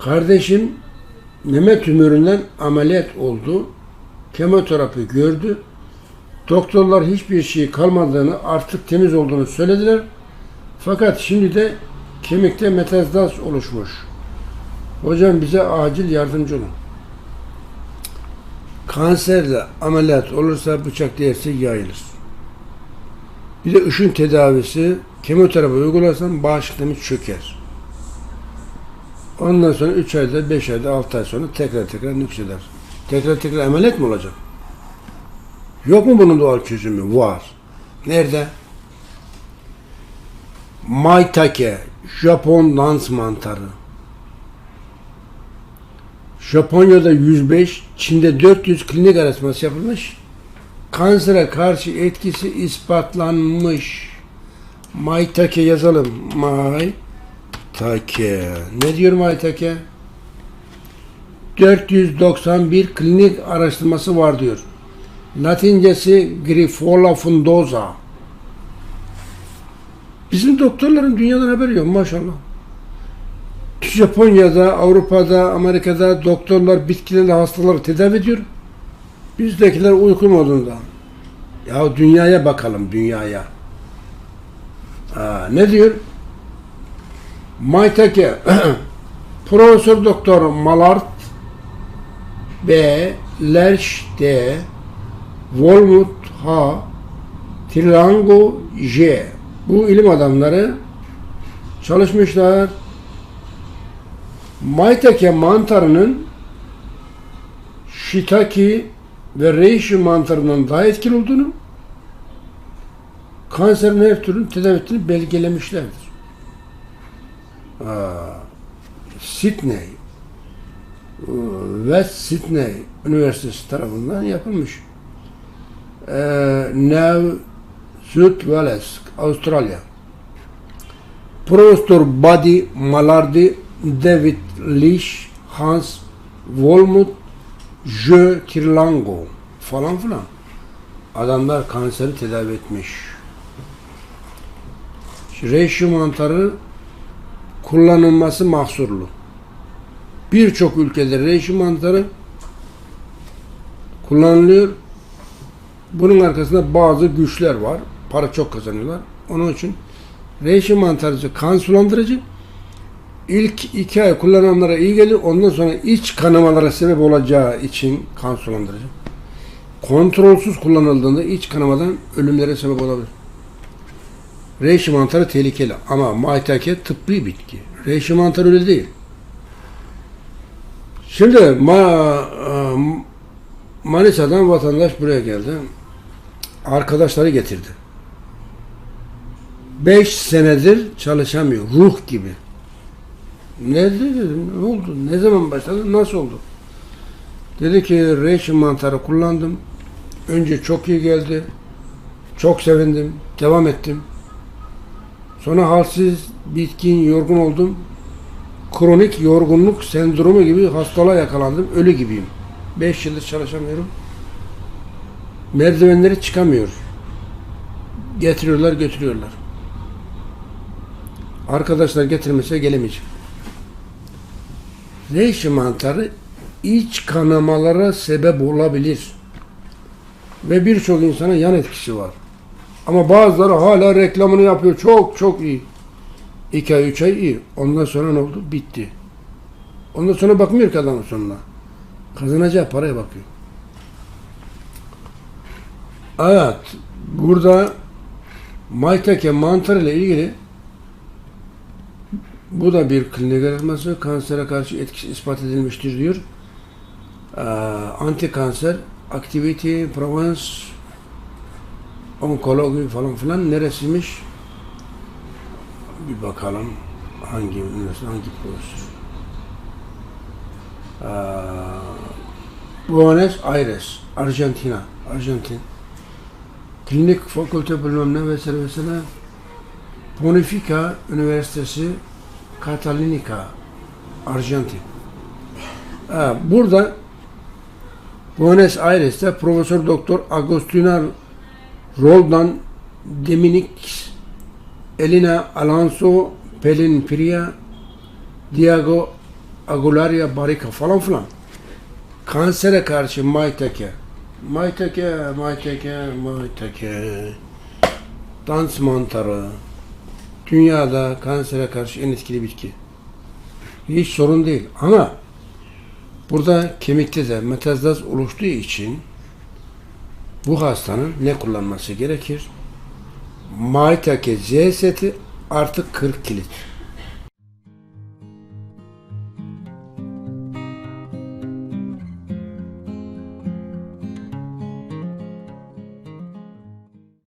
Kardeşim meme tümöründen ameliyat oldu. Kemoterapi gördü. Doktorlar hiçbir şey kalmadığını, artık temiz olduğunu söylediler. Fakat şimdi de kemikte metastaz oluşmuş. Hocam bize acil yardımcı olun. Kanserle ameliyat olursa bıçak değerse yayılır. Bir de ışın tedavisi, kemoterapi uygularsan bağışıklığımız çöker. Ondan sonra 3 ayda, 5 ayda, 6 ay sonra tekrar tekrar nükseder. Tekrar tekrar ameliyat mı olacak? Yok mu bunun doğal çözümü? Var. Nerede? Maitake, Japon dans mantarı. Japonya'da 105, Çin'de 400 klinik araştırması yapılmış. Kansere karşı etkisi ispatlanmış. Maitake yazalım. Maitake. Ne diyor Maitake? 491 klinik araştırması var diyor. Latincesi Grifola fundosa. Bizim doktorların dünyadan haberi yok maşallah. Japonya'da, Avrupa'da, Amerika'da doktorlar bitkilerle hastaları tedavi ediyor. Bizdekiler uyku modunda. Ya dünyaya bakalım, dünyaya. Ha, ne diyor? Maytake, Profesör Doktor Malart B. Lerch D. Volmut H. Trilango J. Bu ilim adamları çalışmışlar. Maitake mantarının shiitake ve reishi mantarından daha etkili olduğunu kanserin her türlü tedavi ettiğini belgelemişlerdir. Sydney West Sydney Üniversitesi tarafından yapılmış. Ee, New South Wales, Avustralya. Profesör Buddy Malardi, David Leach, Hans Wolmut, Jö Tirlango falan filan. Adamlar kanseri tedavi etmiş. Reishi mantarı kullanılması mahsurlu. Birçok ülkede reishi mantarı kullanılıyor. Bunun arkasında bazı güçler var. Para çok kazanıyorlar. Onun için reishi mantarı kan sulandırıcı. İlk iki ay kullananlara iyi gelir. Ondan sonra iç kanamalara sebep olacağı için kan sulandırıcı. Kontrolsüz kullanıldığında iç kanamadan ölümlere sebep olabilir. Reishi mantarı tehlikeli ama maitake tıbbi bitki. Reishi mantarı öyle değil. Şimdi ma, Manisa'dan vatandaş buraya geldi. Arkadaşları getirdi. Beş senedir çalışamıyor. Ruh gibi. Ne dedim? Ne oldu? Ne zaman başladı? Nasıl oldu? Dedi ki reishi mantarı kullandım. Önce çok iyi geldi. Çok sevindim. Devam ettim. Sonra halsiz, bitkin, yorgun oldum. Kronik yorgunluk sendromu gibi hastalığa yakalandım. Ölü gibiyim. Beş yıldır çalışamıyorum. Merdivenleri çıkamıyor. Getiriyorlar, götürüyorlar. Arkadaşlar getirmese gelemeyecek. Reishi mantarı iç kanamalara sebep olabilir. Ve birçok insana yan etkisi var. Ama bazıları hala reklamını yapıyor. Çok çok iyi. İki ay, üç ay iyi. Ondan sonra ne oldu? Bitti. Ondan sonra bakmıyor ki adamın sonuna. Kazanacağı paraya bakıyor. Evet. Burada Maytake mantar ile ilgili bu da bir klinik araştırması. Kansere karşı etkisi ispat edilmiştir diyor. Ee, anti kanser, activity, prevence, onkoloji falan filan neresiymiş? Bir bakalım hangi üniversite, hangi profesör. Ee, Buenos Aires, Arjantina, Arjantin. Klinik fakülte bilmem ne vesaire vesaire. Pontifica Üniversitesi Catalinica, Arjantin. Ee, burada Buenos Aires'te Profesör Doktor Agostina Roldan Dominix, Elina Alonso Pelin Pria, Diego Agularia barica falan filan. Kansere karşı mayteke. Mayteke, mayteke, mayteke. Dans mantarı. Dünyada kansere karşı en etkili bitki. Hiç sorun değil ama burada kemikte de metastaz oluştuğu için bu hastanın ne kullanması gerekir? Mayteke C seti artı 40 kilit.